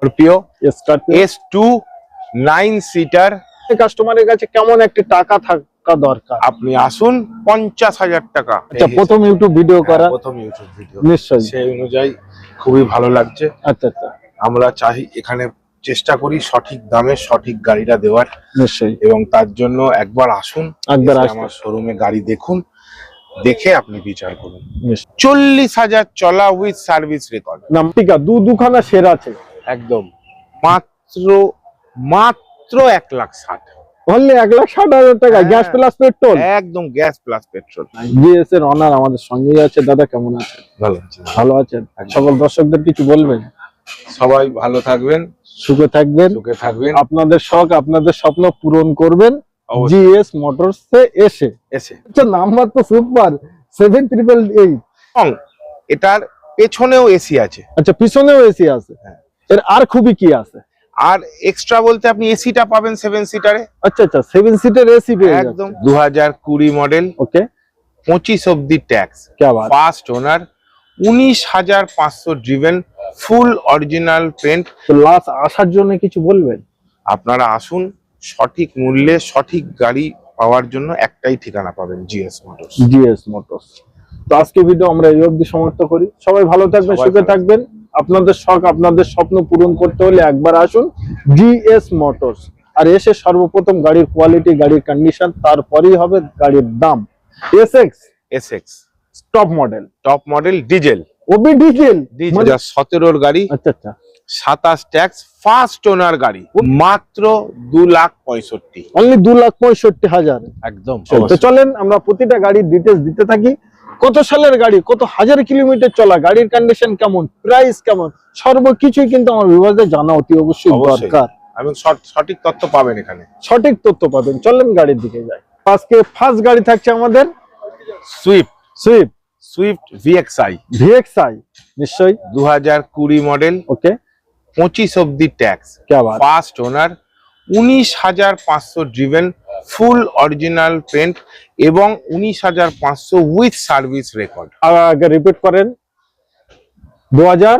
Scorpio S two nine seater কাস্টমারের কাছে কেমন একটি টাকা থাকা দরকার? আপনি আসুন পঞ্চাশ হাজার টাকা। আচ্ছা প্রথম ইউটিউব ভিডিও করা। হ্যাঁ, প্রথম ইউটিউব ভিডিও নিশ্চয়ই। সেই অনুযায়ী খুবই ভালো লাগছে। আচ্ছা আচ্ছা। আমরা চাই এখানে চেষ্টা করি সঠিক দামে সঠিক গাড়িটা দেওয়ার। নিশ্চয়ই। এবং তার জন্য একবার আসুন একবার। আমার শোরুমে গাড়ি দেখুন দেখে আপনি বিচার করুন। চল্লিশ হাজার চলা উইথ সার্ভিস রেকর্ড আছে দু দুখানা সেরা আছে। একদম। মাত্র মাত্র এক লাখ ষাট। অনলি এক লাখ ষাট হাজার টাকা হ্যাঁ। Gas plus petrol? একদম গ্যাস প্লাস পেট্রোল। জিএস এর অনার আমাদের সঙ্গেই আছে। দাদা কেমন আছেন? ভালো আছে। ভালো আছেন? সকল দর্শকদের কিছু বলবেন? সবাই ভালো থাকবেন। সুখে থাকবেন। সুখে থাকবেন। আপনাদের শখ আপনাদের স্বপ্ন পূরণ করবেন। জিএস মোটরস এসে। এসে। আচ্ছা নাম্বার তো সুপার সেভেন ট্রিপল এইট। এটার পেছনেও এসি আছে। আচ্ছা পিছনেও এসি আছে। হ্যাঁ। এর আর খুবই কি আছে? আর এক্সট্রা বলতে আপনি এসিটা পাবেন সেভেন সিটারে আচ্ছা আচ্ছা সেভেন সিটের এসি পেয়ে একদম দু হাজার কুড়ি মডেল ওকে পঁচিশ অব্দি ট্যাক্স ফার্স্ট ওনার উনিশ হাজার পাঁচশো driven full original paint last আসার জন্য কিছু বলবেন? আপনারা আসুন সঠিক মূল্যে সঠিক গাড়ি পাওয়ার জন্য একটাই ঠিকানা পাবেন জিএস মোটরস জিএস মোটরস তো আজকে ভিডিও আমরা এই অবধি সমাপ্ত করি। সবাই ভালো থাকবেন সুখে থাকবেন। আপনাদের শখ আপনাদের স্বপ্ন পূরণ করতে হলে একবার আসুন জিএস মোটরস। আর এসে সর্বপ্রথম গাড়ির কোয়ালিটি গাড়ির কন্ডিশন তারপরেই হবে গাড়ির দাম। SX S X. Top model top model diesel Obi diesel সতেরোর গাড়ি। আচ্ছা আচ্ছা। সাতাশ ট্যাক্স ফার্স্ট ওনার গাড়ি। মাত্র দু লাখ পঁয়ষট্টি। অনলি দু লাখ পঁয়ষট্টি হাজার। একদম। তো চলেন আমরা প্রতিটা গাড়ির ডিটেলস দিতে থাকি। কত সালের গাড়ি কত হাজার কিলোমিটার চলা গাড়ির কন্ডিশন কেমন প্রাইস কেমন সর্বকিছুই কিন্তু আমার বিভাগে জানা অতি অবশ্যই। দরকার। এবং সঠিক তথ্য পাবেন এখানে। সঠিক তথ্য পাবেন। চলেন গাড়ির দিকে যাই। আজকে ফার্স্ট গাড়ি থাকছে আমাদের Swift Swift Swift VXI VXI নিশ্চয়ই? দু হাজার কুড়ি মডেল ওকে পঁচিশ অব্দি ট্যাক্স ফার্স্ট ওনার উনিশ হাজার পাঁচশো ড্রিভেন ফুল অরিজিনাল পেন্ট এবং উনিশ হাজার পাঁচশো উইথ সার্ভিস রেকর্ড আগে রিপিট করেন। দু হাজার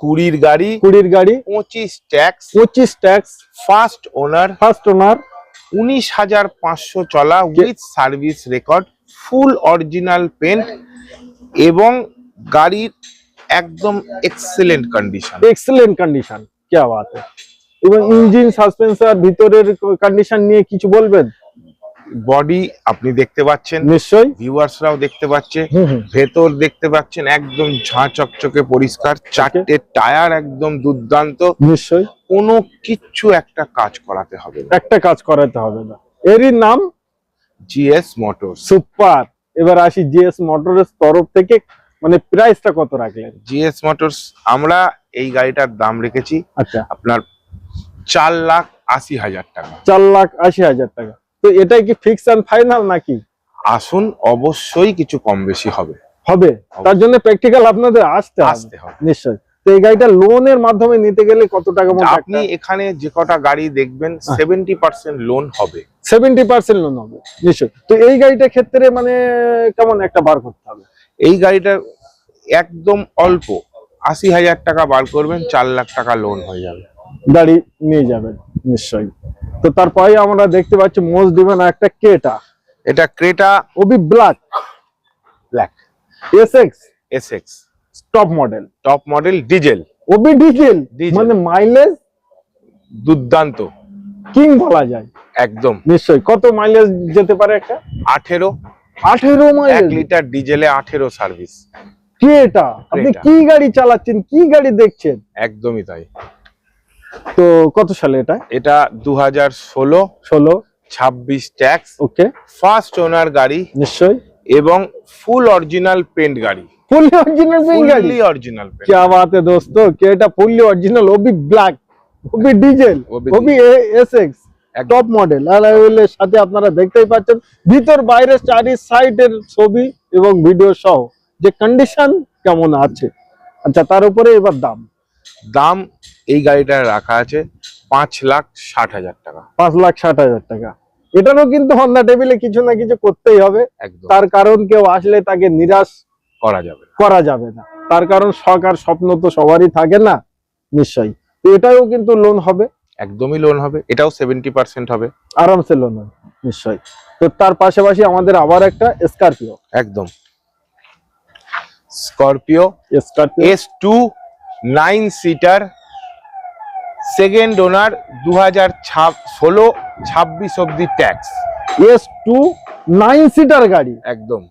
কুড়ির গাড়ি কুড়ির গাড়ি পঁচিশ ট্যাক্স পঁচিশ tax first owner first owner উনিশ হাজার পাঁচশো চলা with service record full original paint এবং গাড়ির একদম এক্সেলেন্ট কন্ডিশন এক্সেলেন্ট কন্ডিশন কে বাত এবং ইঞ্জিন সাসপেন্সার ভিতরের কন্ডিশন নিয়ে কিছু বলবেন? বডি আপনি দেখতে পাচ্ছেন নিশ্চয়ই। ভিউয়ার্সরাও দেখতে পাচ্ছে ভেতর দেখতে পাচ্ছেন একদম ঝাঁ চকচকে পরিষ্কার চারটে টায়ার একদম দুর্দান্ত। নিশ্চয়ই। কোনো কিচ্ছু একটা কাজ করাতে হবে না। একটা কাজ করাতে হবে না। এরই নাম? GS motor super. এবার আসি জিএস মোটরের তরফ থেকে মানে প্রাইসটা কত রাখলেন? জিএস মোটরস আমরা এই গাড়িটার দাম রেখেছি। আচ্ছা। আপনার চার লাখ আশি হাজার টাকা। চার লাখ আশি হাজার টাকা। তো এটাই কি ফিক্স অ্যান্ড ফাইনাল নাকি? আসুন অবশ্যই কিছু কম বেশি হবে। হবে? তার জন্য প্র্যাকটিক্যাল আপনাদের আসতে আসতে হবে। নিশ্চয়ই। তো এই গাড়িটা লোনের মাধ্যমে নিতে গেলে কত টাকা আপনি এখানে যে কটা গাড়ি দেখবেন সেভেন্টি পার্সেন্ট লোন হবে। সেভেন্টি পার্সেন্ট লোন হবে। নিশ্চয়ই। তো এই গাড়িটার ক্ষেত্রে মানে কেমন একটা বার করতে হবে? এই গাড়িটার একদম অল্প। আশি হাজার টাকা বার করবেন চার লাখ টাকা লোন হয়ে যাবে। গাড়ি নিয়ে যাবেন নিশ্চয়ই। তো তারপরে আমরা দেখতে পাচ্ছি মোস্ট ডিমান্ড একটা কেটা এটা Creta Obi black black SX S X top model top model diesel Obi diesel. মানে মাইলেজ দুর্দান্ত। কিং বলা যায়। একদম। নিশ্চয়ই। কত মাইলেজ যেতে পারে একটা? আঠেরো। আঠেরো এক মাইলেজ লিটার ডিজেলে আঠেরো সার্ভিস কি এটা আপনি কি গাড়ি চালাচ্ছেন? কি গাড়ি দেখছেন? একদমই তাই। তো কত সালে এটা এটা দু হাজার ষোলো ষোলো ছাব্বিশ ট্যাক্স ওকে ফার্স্ট ওনার গাড়ি নিশ্চয়ই এবং ফুল অরিজিনাল পেন্ট গাড়ি ফুললি অরিজিনাল পেইন্ট গাড়ি ফুললি অরিজিনাল পেন্ট क्या बात है दोस्तों कि এটা ফুললি অরিজিনাল ওবি ব্ল্যাক ওবি ডিজেল ওবি ওবি এসএক্স একদম। টপ মডেল অ্যালাইলের সাথে আপনারা দেখতেই পাচ্ছেন ভিতর বাইরে চারি সাইডের ছবি এবং ভিডিও সহ যে কন্ডিশন কেমন আছে আচ্ছা তার উপরে এবার দাম দাম এই গাড়িটা রাখা আছে পাঁচ লাখ ষাট হাজার টাকা। পাঁচ লাখ ষাট হাজার টাকা। এটারও কিন্তু হন্ডা টেবিলে কিছু না কিছু করতেই হবে। তার কারণ কেউ আসলে তাকে নিরাশ করা যাবে করা যাবে না। তার কারণ শখ আর স্বপ্ন তো সবারই থাকে না নিশ্চয়ই। তো এটাও কিন্তু লোন হবে। একদমই লোন হবে। এটাও সেভেন্টি পার্সেন্ট হবে। আরামসে লোন হবে নিশ্চয়ই। তো তার পাশাপাশি আমাদের আবার একটা স্করপিও একদম। Scorpio Scorpio S two nine seater second owner দু হাজার ষোলো ছাব্বিশ অব্দি tax S two nine seater গাড়ি। একদম।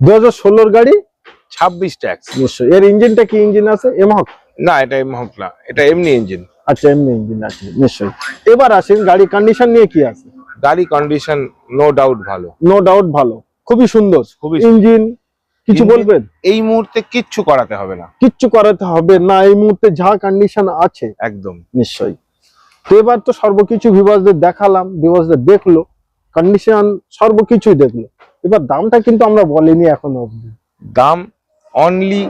দু হাজার ষোলোর গাড়ি? ছাব্বিশ ট্যাক্স নিশ্চয়ই। এর ইঞ্জিনটা কি ইঞ্জিন আছে? এমহক না এটা এমহক না। এটা এমনি ইঞ্জিন। আচ্ছা এমনি ইঞ্জিন আছে নিশ্চয়ই। এবার আসেন গাড়ি কন্ডিশন নিয়ে কি আছে? গাড়ি কন্ডিশন নো ডাউট ভালো। নো ডাউট ভালো। খুবই সুন্দর। খুবই ইঞ্জিন কিছু বলবেন? এই মুহূর্তে কিচ্ছু করাতে হবে না। কিচ্ছু করাতে হবে না এই মুহূর্তে যা কন্ডিশন আছে। একদম। নিশ্চয়ই। তো এবার তো সর্বকিছু ভিভাসদের দেখালাম ভিভাসদের দেখল কন্ডিশন সর্বকিছুই দেখল। এবার দামটা কিন্তু আমরা বলিনি এখনও অবধি। দাম only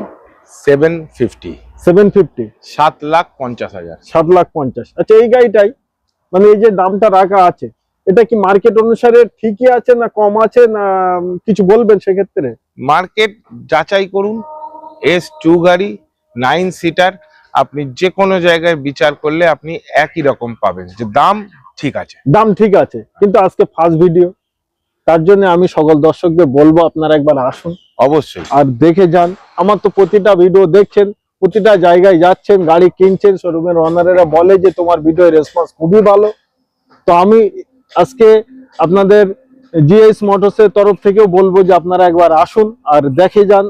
seven fifty seven fifty সাত লাখ পঞ্চাশ হাজার। সাত লাখ পঞ্চাশ। আচ্ছা এই গাড়িটাই মানে এই যে দামটা রাখা আছে এটা কি মার্কেট অনুসারে ঠিকই আছে না কম আছে না কিছু বলবেন সেক্ষেত্রে? মার্কেট যাচাই করুন এস টু গাড়ি নাইন সিটার আপনি যে কোনো জায়গায় বিচার করলে আপনি একই রকম পাবেন যে দাম ঠিক আছে। দাম ঠিক আছে কিন্তু আজকে ফার্স্ট ভিডিও তার জন্য আমি সকল দর্শকদের বলব আপনারা একবার আসুন। অবশ্যই। আর দেখে যান আমার তো প্রতিটা ভিডিও দেখছেন প্রতিটা জায়গায় যাচ্ছেন গাড়ি কিনছেন শোরুমের ওনারেরা বলে যে তোমার ভিডিও রেসপন্স খুবই ভালো। তো আমি আজকে আপনাদের জিএস মোটরসের তরফ থেকেও বলব যে আপনারা একবার আসুন আর দেখে যান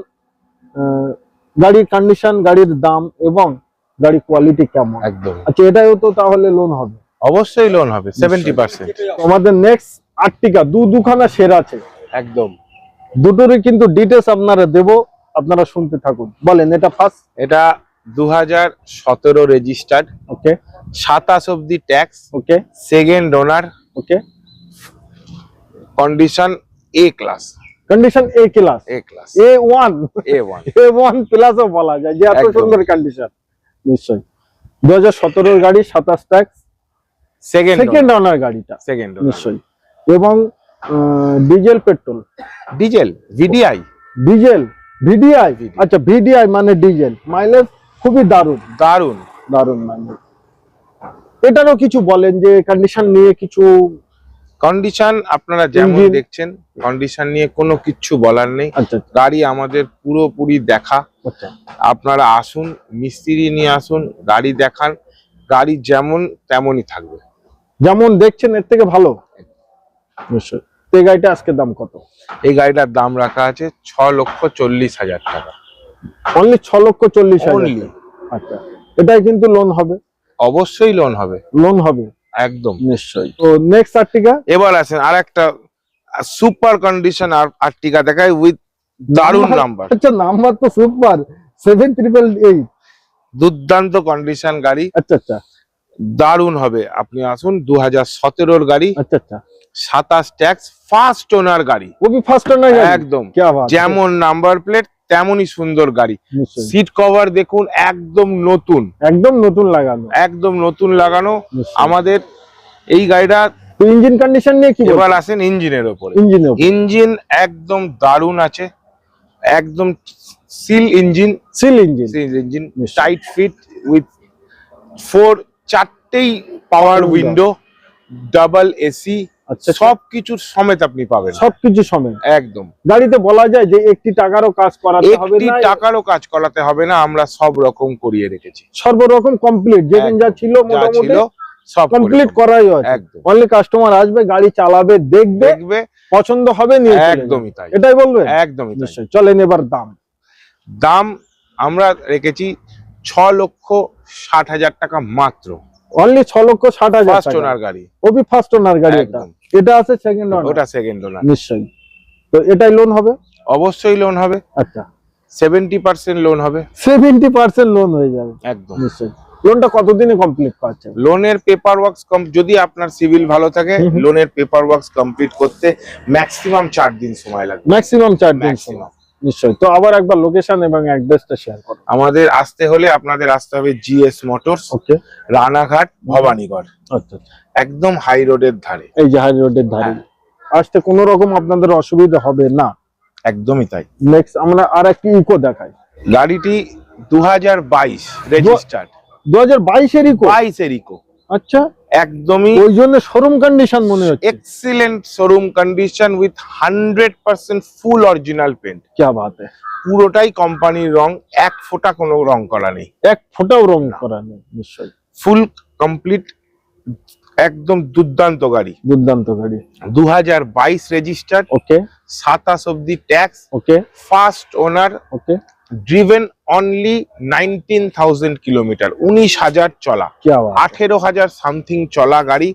গাড়ির কন্ডিশন গাড়ির দাম এবং গাড়ির কোয়ালিটি কেমন। একদম। আচ্ছা এটাও তো তাহলে লোন হবে। অবশ্যই লোন হবে সেভেন্টি পার্সেন্ট আমাদের নেক্সট আটটিকা দু দুখানা সেরা আছে। একদম। দুটোরই কিন্তু ডিটেলস আপনারা দেব আপনারা শুনতে থাকুন। বলেন এটা ফার্স্ট এটা দু হাজার সতেরো রেজিস্টার্ড ওকে সাতাশ অব্দি tax okay second owner okay condition A class condition A class A class A one A one A one প্লাসও বলা যায় যে এত। সুন্দর কন্ডিশন নিশ্চয়ই। দু হাজার সতেরোর গাড়ি সাতাশ ট্যাক্স সেকেন্ড সেকেন্ড অনার গাড়িটা। সেকেন্ড নিশ্চয়ই। এবং diesel petrol diesel VDI diesel VDI আচ্ছা ভিডিআই মানে ডিজেল মাইলেজ খুবই দারুণ। দারুণ দারুণ মাইলেজ এটারও কিছু বলেন যে কন্ডিশন নিয়ে কিছু কন্ডিশন আপনারা যেমন দেখছেন কন্ডিশন নিয়ে কোনো কিছু বলার নেই। আচ্ছা গাড়ি আমাদের পুরোপুরি দেখা। আচ্ছা। আপনারা আসুন মিস্ত্রি নিয়ে আসুন গাড়ি দেখান। গাড়ি যেমন তেমনই থাকবে। যেমন দেখছেন এর থেকে ভালো। এই গাড়িটা আজকে দাম কত? এই গাড়িটার দাম রাখা আছে ছ লক্ষ চল্লিশ হাজার টাকা। অনলি ছ লক্ষ চল্লিশ হাজার। আচ্ছা। এটাই কিন্তু লোন হবে। অবশ্যই লোন হবে। লোন হবে। একদম। নিশ্চয়ই। তো নেক্সট আর্টিকা? এবার আসেন আর একটা সুপার কন্ডিশন আর আর্টিকা দেখায় উইথ দারুণ নাম্বার আচ্ছা নাম্বার তো সুপার সেভেন ট্রিপল এইট দুর্দান্ত কন্ডিশন গাড়ি। আচ্ছা আচ্ছা। দারুণ হবে। আপনি আসুন দু হাজার সতেরোর গাড়ি। আচ্ছা আচ্ছা। সাতাশ ট্যাক্স ফার্স্ট ওনার গাড়ি। খুবই ফার্স্ট ওনার একদম। যেমন নাম্বার প্লেট তেমনই সুন্দর গাড়ি। সিট কভার দেখুন একদম নতুন। একদম নতুন লাগানো। একদম নতুন লাগানো। আমাদের এই গাড়িটা ইঞ্জিন কন্ডিশন নিয়ে কি এবার আসেন ইঞ্জিনের ওপরে। ইঞ্জিন একদম দারুণ আছে। একদম seal engine seal engine seal engine. Tight fit with four চারটেই power window double AC আচ্ছা সব কিছুর সমেত আপনি পাবেন। সবকিছু সমেত। একদম। গাড়িতে বলা যায় যে একটি টাকারও কাজ করাতে হবে একটি না টাকারও কাজ করাতে হবে না আমরা সব রকম করিয়ে রেখেছি। সর্বরকম কমপ্লিট যেদিন যা ছিল মোটামুটি ছিল সব কমপ্লিট করাই আছে। একদম। অনলি কাস্টমার আসবে গাড়ি চালাবে দেখবে দেখবে। পছন্দ হবে নিয়ে একদমই তাই। এটাই বলবেন? একদমই তাই। নিশ্চয়ই। চলেন এবার দাম। দাম আমরা রেখেছি ছ লক্ষ ষাট হাজার টাকা মাত্র। অনলি ছ লক্ষ ষাট হাজার ফার্স্ট ওনার গাড়ি। ওবি ফার্স্ট ওনার গাড়ি এটা এটা আছে সেকেন্ড ওনার ওটা সেকেন্ড ওনার নিশ্চয়ই। তো এটাই লোন হবে? অবশ্যই লোন হবে। আচ্ছা। সেভেন্টি পার্সেন্ট লোন হবে। সেভেন্টি পার্সেন্ট লোন হয়ে যাবে। একদম। নিশ্চয়ই। লোনটা কতদিনে কমপ্লিট করছে লোনের পেপার ওয়ার্কস যদি আপনার সিভিল ভালো থাকে। লোনের পেপার ওয়ার্কস কমপ্লিট করতে ম্যাক্সিমাম চার দিন সময় লাগবে। ম্যাক্সিমাম চার দিন ম্যাক্সিমাম নিশ্চয়ই। তো আবার একবার লোকেশন এবং অ্যাড্রেসটা শেয়ার করো। আমাদের আসতে হলে আপনাদের আসতে হবে GS Motors okay Ranaghat Bhabanigarh. আচ্ছা আচ্ছা। একদম হাই রোডের ধারে। এই যে হাই রোডের ধারে। আসতে কোনো রকম আপনাদের অসুবিধা হবে না। একদমই তাই। নেক্সট আমরা আর একটি ইকো দেখাই। গাড়িটি দু হাজার বাইশ রেজিস্টার্ড দু হাজার বাইশের ইকো বাইশের ইকো আচ্ছা। একদমই ওই জন্য শোরুম কন্ডিশন মনে হচ্ছে। Excellent showroom condition with hundred percent full original paint কে বাত পুরোটাই কোম্পানির রং এক ফোঁটা কোনো রং করা নেই। এক ফোঁটাও রং করা নেই নিশ্চয়ই। ফুল কমপ্লিট একদম দুর্দান্ত গাড়ি। দুর্দান্ত গাড়ি। দু হাজার বাইশ রেজিস্টার্ড ওকে সাতাশ অব্দি tax okay first owner okay driven only nineteen thousand kilometre উনিশ হাজার চলা আঠেরো হাজার সামথিং চলা গাড়ি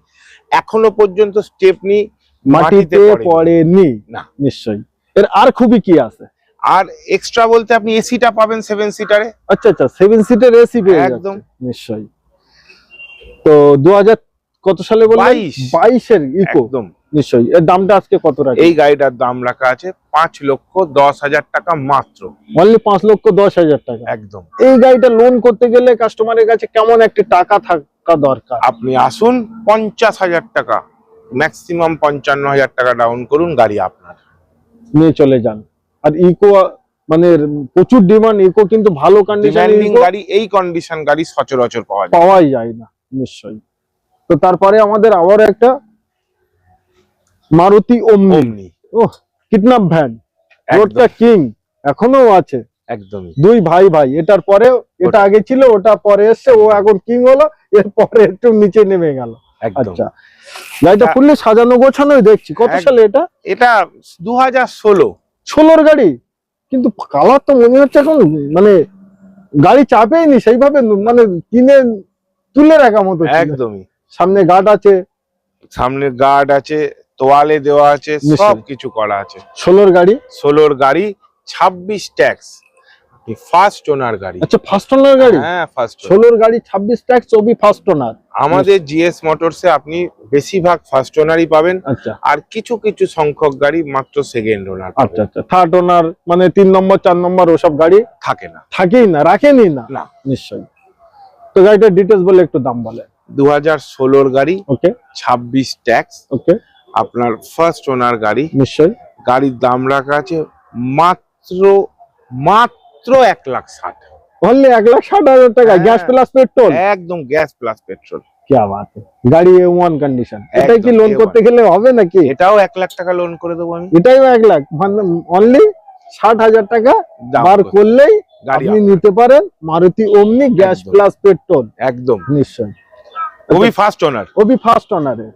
এখনও পর্যন্ত স্টেপনি মাটিতে পড়েনি। না। নিশ্চয়ই। এর আর খুবই কি আছে? আর এক্সট্রা বলতে আপনি এসিটা পাবেন সেভেন সিটারে আচ্ছা আচ্ছা সেভেন সিটার এসি পেয়ে একদম। নিশ্চয়ই। তো দু হাজার কত সালে বললেন? বাইশের ইকো। একদম। নিশ্চয়ই। এর দামটা আজকে কত রাখি এই গাড়িটার দাম রাখা আছে পাঁচ লক্ষ দশ হাজার টাকা মাত্র। অনলি পাঁচ লক্ষ দশ হাজার টাকা। একদম। এই গাড়িটা লোন করতে গেলে কাস্টমারের কাছে কেমন একটি টাকা থাকা দরকার? আপনি আসুন পঞ্চাশ হাজার টাকা ম্যাক্সিমাম পঞ্চান্ন হাজার টাকা ডাউন করুন গাড়ি আপনার। নিয়ে চলে যান। আর ইকো মানে প্রচুর ডিমান্ড ইকো কিন্তু ভালো কন্ডিশন গাড়ি এই কন্ডিশন গাড়ি সচরাচর পাওয়া যায়। পাওয়াই যায় না নিশ্চয়ই। তো তারপরে আমাদের আবার একটা Maruti Omni. Omni oh kidnap van. রোডটা কিং এখনও আছে। একদমই। দুই ভাই ভাই এটার পরে এটা আগে ছিল ওটা পরে এসছে ও এখন কিং হলো এর পরে একটু নিচে নেমে গেল। আচ্ছা। গাড়িটা ফুললি সাজানো গোছানোই দেখছি। কত এক- সালে এটা? এটা দু হাজার ষোলো। ষোলোর গাড়ি? কিন্তু কালার তো মনে হচ্ছে এখন মানে গাড়ি চাপেইনি সেইভাবে মানে কিনে তুলে রাখা মতো একদমই। সামনে গার্ড আছে। সামনে গার্ড আছে তোয়ালে দেওয়া আছে। সব কিছু করা আছে। ষোলোর গাড়ি? ষোলোর গাড়ি ছাব্বিশ ট্যাক্স। ফার্স্ট ওনার গাড়ি। আচ্ছা ফার্স্ট ওনার গাড়ি? হ্যাঁ ফার্স্ট ষোলোর গাড়ি ছাব্বিশ ট্যাক্স ছবি ফার্স্ট ওনার। আমাদের জিএস মোটরসে আপনি বেশিরভাগ ফার্স্ট ওনারই পাবেন। আচ্ছা। আর কিছু কিছু সংখ্যক গাড়ি মাত্র সেকেন্ড ওনার আচ্ছা আচ্ছা। থার্ড ওনার মানে তিন নম্বর চার নম্বর ওসব গাড়ি? থাকে না। থাকেই না রাখেনি না? না। নিশ্চয়ই। তো গাড়িটার ডিটেলস বলে একটু দাম বলে দু হাজার ষোলোর গাড়ি ওকে ছাব্বিশ ট্যাক্স। ওকে আপনার ফার্স্ট ওনার গাড়ি। নিশ্চয়ই। গাড়ির দাম রাখা আছে মাত্র মাত্র এক লাখ ষাট। অনলি এক লাখ ষাট হাজার টাকা গ্যাস প্লাস পেট্রোল একদম গ্যাস প্লাস পেট্রোল গাড়ি ওয়ান কন্ডিশন কি লোন করতে গেলে হবে নাকি? এটাও এক লাখ টাকা লোন করে দেবো আমি। এক লাখ। মানে অনলি ষাট হাজার টাকা করলেই নিতে পারেন মারুতি গ্যাস প্লাস পেট্রোল একদম। নিশ্চয় ফার্স্ট ওনার ওবি ফার্স্ট ওনারে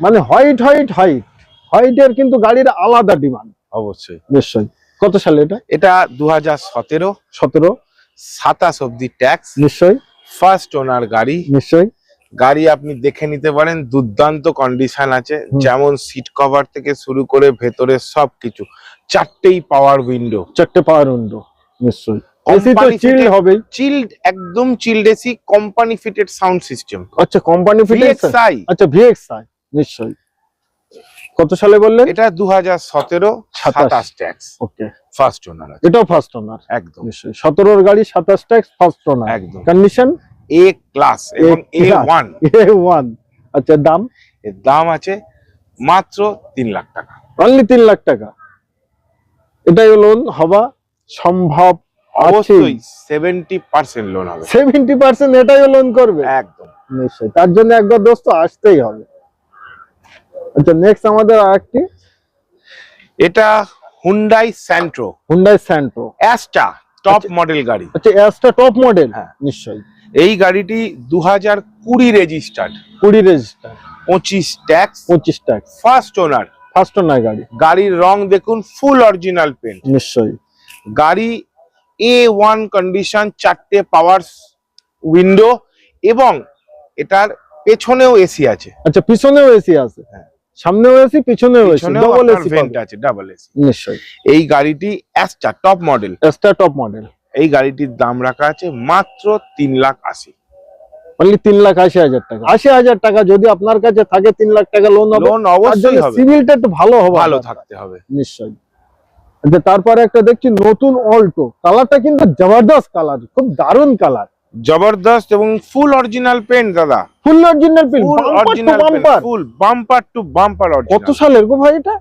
মানে হোয়াইট হোয়াইট হোয়াইট। হোয়াইটের কিন্তু গাড়ির আলাদা ডিমান্ড। অবশ্যই। নিশ্চয়ই। কত সালে এটা? এটা দু হাজার সতেরো। সতেরো। সাতাশ অব্দি ট্যাক্স। নিশ্চয় ফার্স্ট ওনার গাড়ি। নিশ্চয় গাড়ি আপনি দেখে নিতে পারেন দুর্দান্ত কন্ডিশন আছে। যেমন সিট কভার থেকে শুরু করে ভেতরে সবকিছু। চারটেই পাওয়ার উইন্ডো চারটে পাওয়ার উইন্ডো নিশ্চয় এসি তো Company চিল চিল্ড একদম chilled AC company fitted sound system আচ্ছা কোম্পানি ফিটেড আচ্ছা ভিএক্সআই নিশ্চয়ই। কত সালে বললেন? এটা দু হাজার সতেরো সাতাশ। সাতাশ ট্যাক্স। ওকে। ফার্স্ট ওনার এটাও ফার্স্ট ওনার একদম। নিশ্চয়ই। সতেরোর গাড়ি সাতাশ ট্যাক্স ফার্স্ট ওনার একদম। কন্ডিশন এ ক্লাস এবং এ ওয়ান এ ওয়ান আচ্ছা দাম? এর দাম আছে মাত্র তিন লাখ টাকা। অনলি তিন লাখ টাকা। এটাই লোন হবা সম্ভব অবশ্যই সেভেন্টি পার্সেন্ট লোন হবে। সেভেন্টি পার্সেন্ট এটাই লোন করবে। একদম। নিশ্চয়ই। তার জন্য একবার দোস্ত আসতেই হবে। আচ্ছা নেক্সট আমাদের আরেকটি। এটা Hyundai Santro Hyundai Santro Asta top. Model গাড়ি। আচ্ছা এসটা টপ মডেল হ্যাঁ। নিশ্চয়ই। এই গাড়িটি দু হাজার কুড়ি রেজিস্টার্ড কুড়ি রেজিস্টার পঁচিশ ট্যাক্স পঁচিশ tax first owner first owner গাড়ি। গাড়ির রং দেখুন ফুল অরিজিনাল পেন্ট নিশ্চয়ই। গাড়ি এ ওয়ান কন্ডিশন চারটে পাওয়ার উইন্ডো এবং এটার পেছনেও এসি আছে। আচ্ছা পিছনেও এসি আছে। হ্যাঁ। সামনেও এসি পিছনেও এসি ডবল এসি ভেন্ট আছে ডাবল এসি নিশ্চয়ই। এই গাড়িটি Asta top model Asta top model এই গাড়িটির দাম রাখা আছে মাত্র তিন লাখ আশি। অনলি তিন লাখ আশি হাজার টাকা। আশি হাজার টাকা যদি আপনার কাছে থাকে তিন লাখ টাকা লোন হবে। লোন অবশ্যই হবে। সিভিলটা একটু ভালো হবে ভালো থাকতে হবে। নিশ্চয়ই। আচ্ছা তারপরে একটা দেখছি নতুন অল্টো কালারটা কিন্তু জবরদস্ত কালার খুব দারুণ কালার জবরদস্ত এবং ফুল অরিজিনাল পেন্ট দাদা। Full original paint full original bumper full bumper to bumper কত সালের গো ভাই এটা?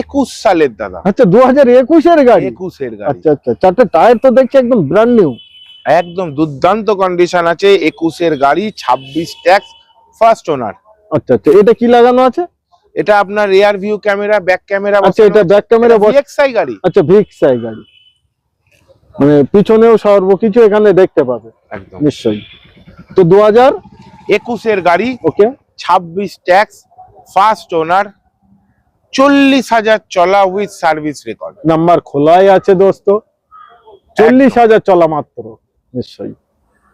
একুশ সালের দাদা। আচ্ছা দু হাজার একুশের গাড়ি? একুশের গাড়ি। আচ্ছা আচ্ছা চারটে টায়ার তো দেখছি একদম ব্র্যান্ড নিউ একদম দুর্দান্ত কন্ডিশন আছে একুশের গাড়ি ছাব্বিশ ট্যাক্স ফার্স্ট ওনার আচ্ছা আচ্ছা এটা কি লাগানো আছে? এটা আপনার rear view camera back camera আচ্ছা এটা ব্যাক ক্যামেরা এক্সআই গাড়ি। আচ্ছা ভিক্সাই গাড়ি। মানে পিছনেও সর্বকিছু এখানে দেখতে পাবে। একদম। নিশ্চয়ই। তো দু হাজার একুশের গাড়ি ওকে। ছাব্বিশ ট্যাক্স ফার্স্ট ওনার চল্লিশ হাজার চলা উইথ সার্ভিস রেকর্ড। নাম্বার খোলাই আছে দোস্ত। চল্লিশ হাজার চলা মাত্র নিশ্চয়ই।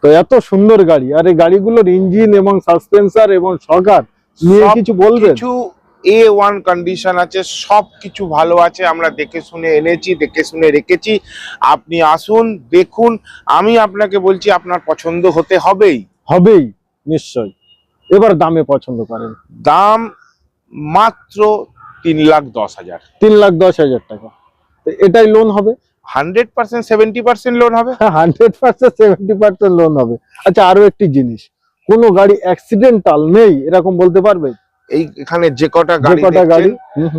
তো এত সুন্দর গাড়ি আর এই গাড়িগুলোর ইঞ্জিন এবং সাসপেন্সার এবং সরকার নিয়ে কিছু বলবেন? কিছু এ ওয়ান কন্ডিশন আছে সব কিছু ভালো আছে আমরা দেখে শুনে এনেছি দেখে শুনে রেখেছি। আপনি আসুন দেখুন আমি আপনাকে বলছি আপনার পছন্দ হতে হবেই। হবেই নিশ্চয়ই। এবার দামে পছন্দ করেন। দাম মাত্র তিন লাখ দশ হাজার। তিন লাখ দশ হাজার টাকা। তো এটাই লোন হবে? Hundred percent seventy percent loan হবে। Hundred percent seventy percent loan হবে। আচ্ছা আরও একটি জিনিস। কোনো গাড়ি অ্যাক্সিডেন্টাল নেই এরকম বলতে পারবে? এই এখানে যে কটা গাড়ি কটা গাড়ি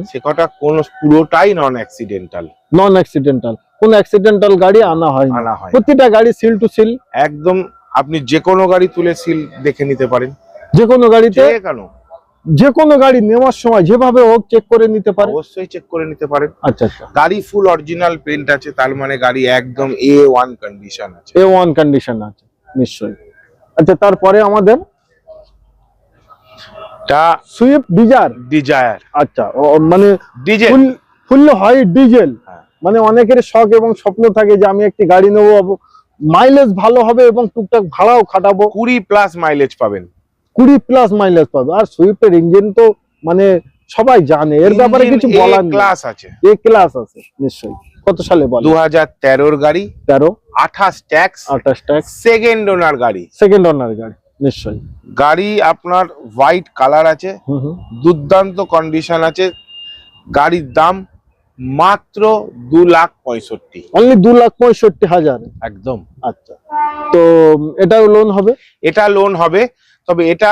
সে কটা কোন পুরোটাই নন অ্যাক্সিডেন্টাল নন অ্যাক্সিডেন্টাল কোন অ্যাক্সিডেন্টাল গাড়ি আনা হয় আনা হয় প্রতিটা গাড়ি সিল টু সিল একদম আপনি যে কোনো গাড়ি তুলে সিল দেখে নিতে পারেন। যে কোনো গাড়িতে কেন। যে কোনো গাড়ি নেওয়ার সময় যেভাবে হোক চেক করে নিতে পারে। অবশ্যই চেক করে নিতে পারেন। আচ্ছা আচ্ছা। গাড়ি ফুল অরিজিনাল পেন্ট আছে তার মানে গাড়ি একদম এ ওয়ান কন্ডিশন আছে। এ ওয়ান কন্ডিশন আছে নিশ্চয়ই। আচ্ছা তারপরে আমাদের তা সুইফট ডিজার ডিজায়ার। আচ্ছা মানে ডিজেল। ফুল হয় ডিজেল। হ্যাঁ। মানে অনেকের শখ এবং স্বপ্ন থাকে যে আমি একটি গাড়ি নেব মাইলেজ ভালো হবে এবং টুকটাক ভাড়াও খাটাবো। কুড়ি প্লাস মাইলেজ পাবেন। কুড়ি প্লাস মাইলেজ পাবে আর সুইফটের ইঞ্জিন তো মানে সবাই জানে এর ব্যাপারে কিছু বলার ক্লাস আছে। এ ক্লাস আছে নিশ্চয়ই। কত সালে বল দু হাজার তেরোর গাড়ি। তেরো। আঠাশ ট্যাক্স আঠাশ ট্যাক্স সেকেন্ড ওনার গাড়ি। সেকেন্ড অনার গাড়ি। নিশ্চয়ই। গাড়ি আপনার হোয়াইট কালার আছে দুর্দান্ত কন্ডিশন আছে গাড়ির দাম মাত্র দু লাখ পঁয়ষট্টি। অনলি দু লাখ পঁয়ষট্টি হাজার। একদম। আচ্ছা। তো এটাও লোন হবে? এটা লোন হবে তবে এটা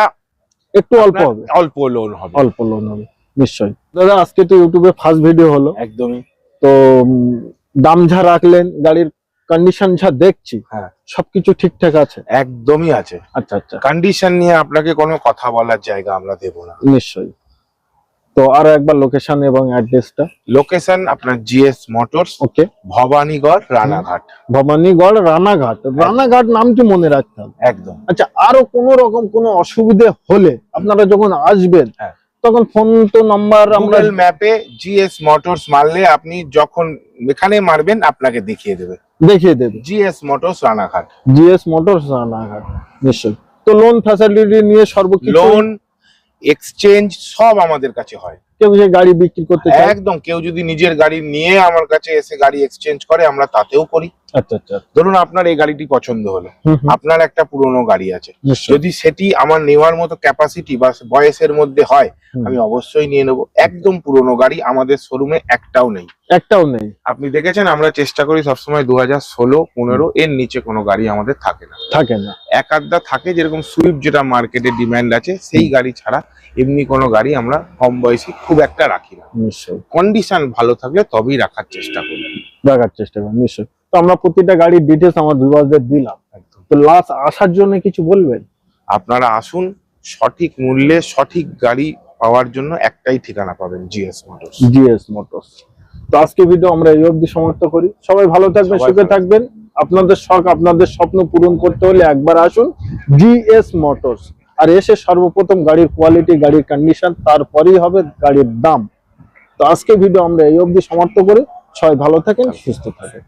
একটু অল্প হবে। অল্প লোন হবে। অল্প লোন হবে নিশ্চয়ই। দাদা আজকে তো ইউটিউবে ফার্স্ট ভিডিও হলো। একদমই। তো দাম যা রাখলেন গাড়ির কন্ডিশন যা দেখছি হ্যাঁ। সবকিছু ঠিকঠাক আছে? একদমই আছে। আচ্ছা আচ্ছা। কন্ডিশন নিয়ে আপনাকে কোনো কথা বলার জায়গা আমরা দেব না। নিশ্চয়ই। তো আরও একবার লোকেশন এবং অ্যাড্রেসটা লোকেশন আপনার GS Motors okay Bhabanigarh Ranaghat. Bhabanigarh Ranaghat. Ranaghat নামটি মনে রাখতে হবে? একদম। আচ্ছা আরও কোন রকম কোনো অসুবিধে হলে আপনারা যখন আসবেন হ্যাঁ। তখন ফোন তো নাম্বার আমরা ম্যাপে জিএস মোটরস মারলে আপনি যখন এখানে মারবেন আপনাকে দেখিয়ে দেবে। দেখিয়ে দেবে। GS Motors Ranaghat. GS Motors Ranaghat নিশ্চয়ই। তো লোন ফ্যাসিলিটি নিয়ে সর্বকিছু লোন এক্সচেঞ্জ সব আমাদের কাছে হয়। কেউ যে গাড়ি বিক্রি করতে চায়। একদম কেউ যদি নিজের গাড়ি নিয়ে আমার কাছে এসে গাড়ি এক্সচেঞ্জ করে আমরা তাতেও করি। আচ্ছা আচ্ছা ধরুন আপনার এই গাড়িটি পছন্দ হলো। হুম, হুম, আপনার একটা পুরনো গাড়ি আছে। যদি সেটি আমার নেওয়ার মতো ক্যাপাসিটি বা বয়সের মধ্যে হয় আমি অবশ্যই নিয়ে নেব। একদম পুরনো গাড়ি আমাদের শোরুমে একটাও নেই। একটাও নেই। আপনি দেখেছেন আমরা চেষ্টা করি সবসময় দু হাজার ষোলো পনেরো এর নিচে কোনো গাড়ি আমাদের থাকে না। থাকে না। এক আধটা থাকে যেরকম সুইফট যেটা মার্কেটে ডিমান্ড আছে সেই গাড়ি ছাড়া এমনি কোনো গাড়ি আমরা কম বয়সী খুব একটা রাখি না। নিশ্চয়ই। কন্ডিশন ভালো থাকলে তবেই রাখার চেষ্টা করি। রাখার চেষ্টা করেন নিশ্চয়ই। তো আমরা প্রতিটা গাড়ির ডিটেলস আমার ভিউয়ারদের দিলাম। তো লাস্ট আসার জন্য কিছু বলবেন? আপনারা আসুন সঠিক মূল্যে সঠিক গাড়ি পাওয়ার জন্য একটাই ঠিকানা পাবেন জিএস মোটরস জিএস মোটরস তো আজকে ভিডিও আমরা এই অবধি সমাপ্ত করি। সবাই ভালো থাকবেন সুখে থাকবেন। আপনাদের শখ আপনাদের স্বপ্ন পূরণ করতে হলে একবার আসুন জিএস মোটরস আর এসে সর্বপ্রথম গাড়ির কোয়ালিটি গাড়ির কন্ডিশন তারপরেই হবে গাড়ির দাম। তো আজকে ভিডিও আমরা এই অবধি সমাপ্ত করে। সবাই ভালো থাকেন, সুস্থ থাকেন।